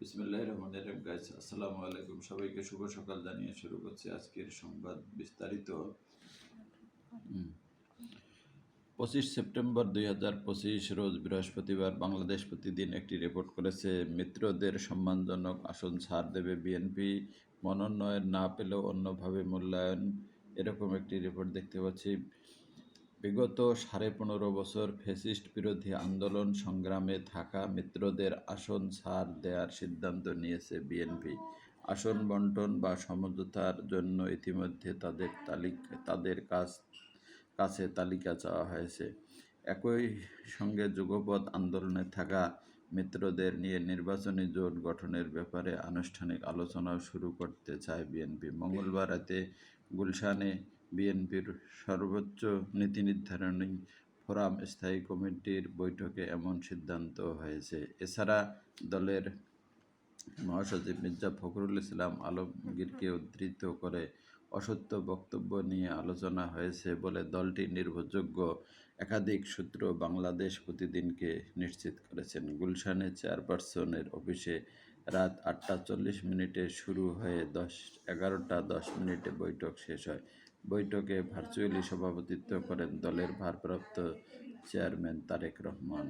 আসসালামু আলাইকুম। সবাইকে শুভ সকাল জানিয়ে শুরু করছি আজকের সংবাদ বিস্তারিত। পঁচিশ সেপ্টেম্বর দুই হাজার পঁচিশ, রোজ বৃহস্পতিবার বাংলাদেশ প্রতিদিন একটি রিপোর্ট করেছে, মিত্রদের সম্মানজনক আসন ছাড় দেবে বিএনপি মনোনয়ন না পেলেও অন্যভাবে মূল্যায়ন। এরকম একটি রিপোর্ট দেখতে পাচ্ছি। বিগত সাড়ে পনেরো বছর ফ্যাসিস্ট বিরোধী আন্দোলন সংগ্রামে থাকা মিত্রদের আসন ছাড় দেওয়ার সিদ্ধান্ত নিয়েছে বিএনপি। আসন বন্টন বা সমঝোতার জন্য ইতিমধ্যে তাদের তালিকা, তাদের কাছ, কাছে তালিকা চাওয়া হয়েছে। একই সঙ্গে যুগপৎ আন্দোলনে থাকা মিত্রদের নিয়ে নির্বাচনী জোট গঠনের ব্যাপারে আনুষ্ঠানিক আলোচনাও শুরু করতে চায় বিএনপি। মঙ্গলবার রাতে গুলশানে বিএনপির সর্বোচ্চ নীতি নির্ধারণী ফোরাম স্থায়ী কমিটির বৈঠকে এমন সিদ্ধান্ত হয়েছে। এছাড়া দলের মহাসচিব মির্জা ফখরুল ইসলাম আলমগীরকে উদ্ধৃত করে অসত্য বক্তব্য নিয়ে আলোচনা হয়েছে বলে দলটি নির্ভরযোগ্য একাধিক সূত্র বাংলাদেশ প্রতিদিনকে নিশ্চিত করেছেন। গুলশানে চেয়ারপারসনের অফিসে রাত আটটা চল্লিশ মিনিটে শুরু হয়ে দশ, এগারোটা দশ মিনিটে বৈঠক শেষ হয়। বৈঠকে ভার্চুয়ালি সভাপতিত্ব করেন দলের ভারপ্রাপ্ত চেয়ারম্যান তারেক রহমান।